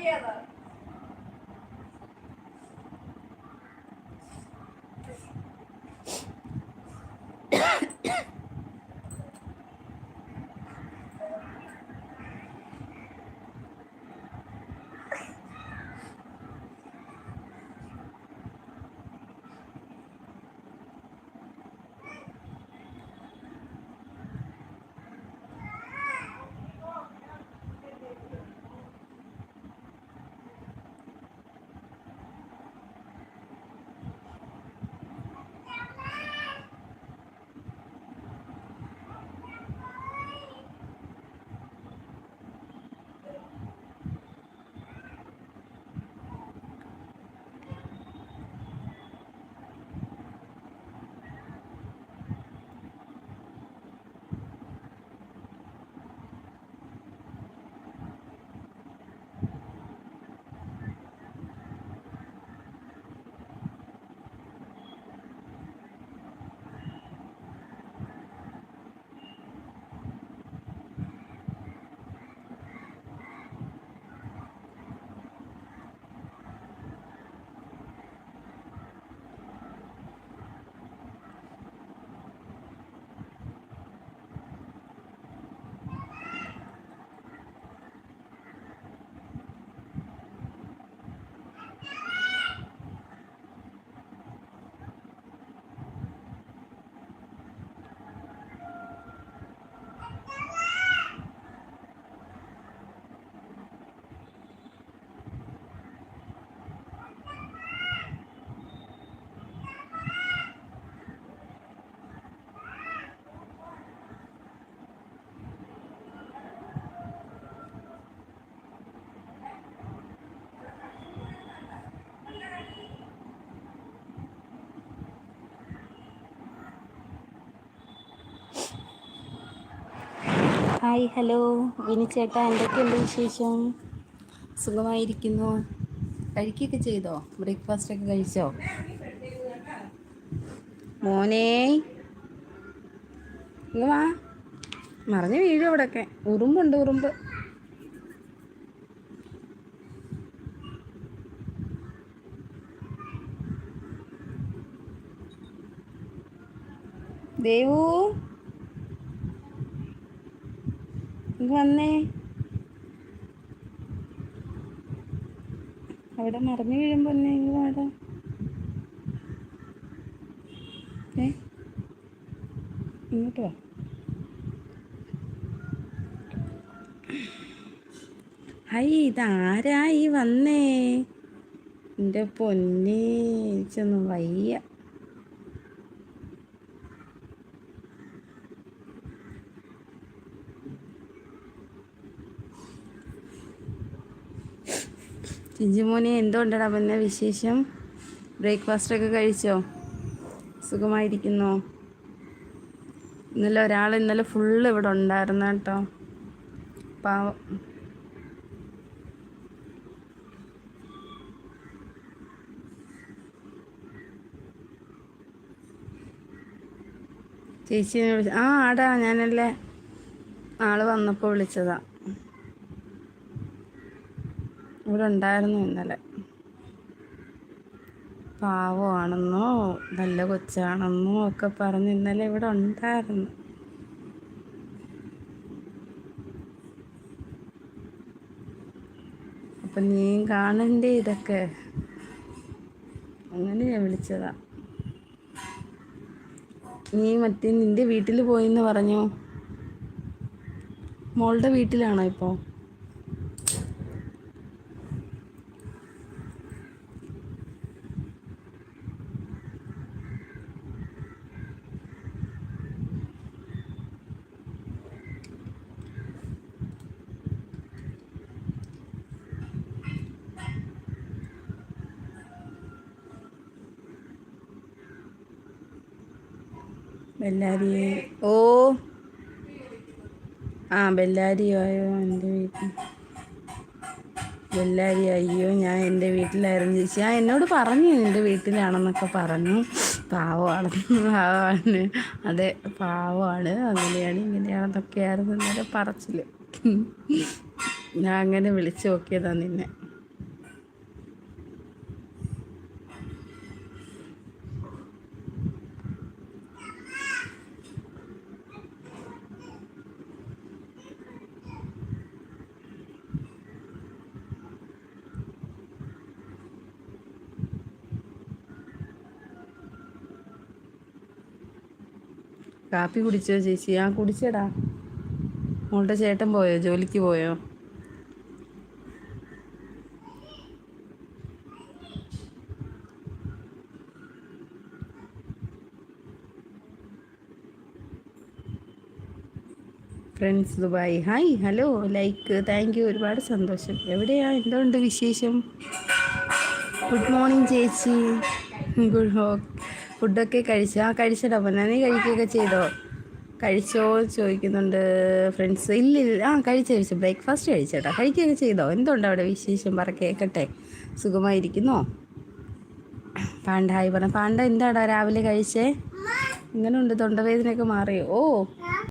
надоело. Hi hello. വിനി ചേട്ടാ എന്തൊക്കെയുണ്ട് വിശേഷം? സുഖമായിരിക്കുന്നു. കഴിക്കുകയൊക്കെ ചെയ്തോ? ബ്രേക്ക്ഫാസ്റ്റ് ഒക്കെ കഴിച്ചോ? മോനെ. വാ. മറിഞ്ഞ് വീഴും അവിടെയൊക്കെ ഉറുമ്പുണ്ട് ഉറുമ്പ്. ദേവു. വന്നേ. അവിടെ മറിഞ്ഞു വീഴുമ്പോ എന്നെ ഇങ്ങ് ഏ? ഇങ്ങോട്ട് വാ. ഹൈ ഇതാരായി വന്നേ? എന്റെ പൊന്നേ ചെന്ന് വയ്യ. ചിഞ്ചുമോനെ എന്തുകൊണ്ടടാ പിന്നെ വിശേഷം? ബ്രേക്ക്ഫാസ്റ്റ് ഒക്കെ കഴിച്ചോ? സുഖമായിരിക്കുന്നു. ഇന്നലെ ഒരാൾ ഇന്നലെ ഫുള്ള് ഇവിടെ ഉണ്ടായിരുന്നു കേട്ടോ. പാവം. ചേച്ചിനെ വിളിച്ച ആ ആടാ ഞാനല്ലേ ആൾ വന്നപ്പോൾ വിളിച്ചതാ. ഇവിടെ ഉണ്ടായിരുന്നു ഇന്നലെ. പാവമാണെന്നോ നല്ല കൊച്ചാണെന്നോ ഒക്കെ പറഞ്ഞ് ഇന്നലെ ഇവിടെ ഉണ്ടായിരുന്നു. അപ്പം നീ കാണണ്ടേ ഇതൊക്കെ? അങ്ങനെ ഞാൻ വിളിച്ചതാ. നീ മറ്റേ നിന്റെ വീട്ടിൽ പോയി എന്ന് പറഞ്ഞു? മോളുടെ വീട്ടിലാണോ ഇപ്പോൾ ബെല്ലാരി. ഓ. ആ ബെല്ലാരി ആയോ എന്റെ വീട്ടിൽ. ബെല്ലാരി അയ്യോ ഞാൻ എന്റെ വീട്ടിലായിരുന്നു ചേച്ചി. ആ എന്നോട് പറഞ്ഞു എന്റെ വീട്ടിലാണെന്നൊക്കെ പറഞ്ഞു. പാവമാണ് പാവമാണ്. അതെ പാവമാണ്. അങ്ങനെയാണ് ഇങ്ങനെയാണെന്നൊക്കെയായിരുന്നു ഇന്നലെ പറച്ചിൽ ഞാൻ അങ്ങനെ വിളിച്ചു നോക്കിയതാണ് നിന്നെ. കാപ്പി കുടിച്ചോ ചേച്ചി? ആ കുടിച്ചടാ. മോളുടെ ചേട്ടൻ പോയോ? ജോലിക്ക് പോയോ? Friends Dubai. Hi hello like thank you ഒരുപാട് സന്തോഷം. എവിടെയാ? എന്തുണ്ട് വിശേഷം? ഗുഡ് മോർണിംഗ് ചേച്ചി. ഗുഡ് ഹോ ഫുഡൊക്കെ കഴിച്ചോ ആ കഴിച്ചടാ പൊന്നാ നീ കഴിക്കുകയൊക്കെ ചെയ്തോ? കഴിച്ചോ ചോദിക്കുന്നുണ്ട് ഫ്രണ്ട്സ് ഇല്ല ഇല്ല ആ കഴിച്ചു കഴിച്ചു. ബ്രേക്ക്ഫാസ്റ്റ് കഴിച്ചേട്ടോ. കഴിക്കുകയൊക്കെ ചെയ്തോ? എന്തുണ്ട് അവിടെ വിശേഷം? പറ കേൾക്കട്ടെ സുഖമായിരിക്കുന്നോ? പാണ്ട ഹായ് പറഞ്ഞു പാണ്ട എന്താടാ രാവിലെ കഴിച്ചേ? ഇങ്ങനെ ഉണ്ട് തൊണ്ടവേദനയൊക്കെ മാറിയോ? ഓ.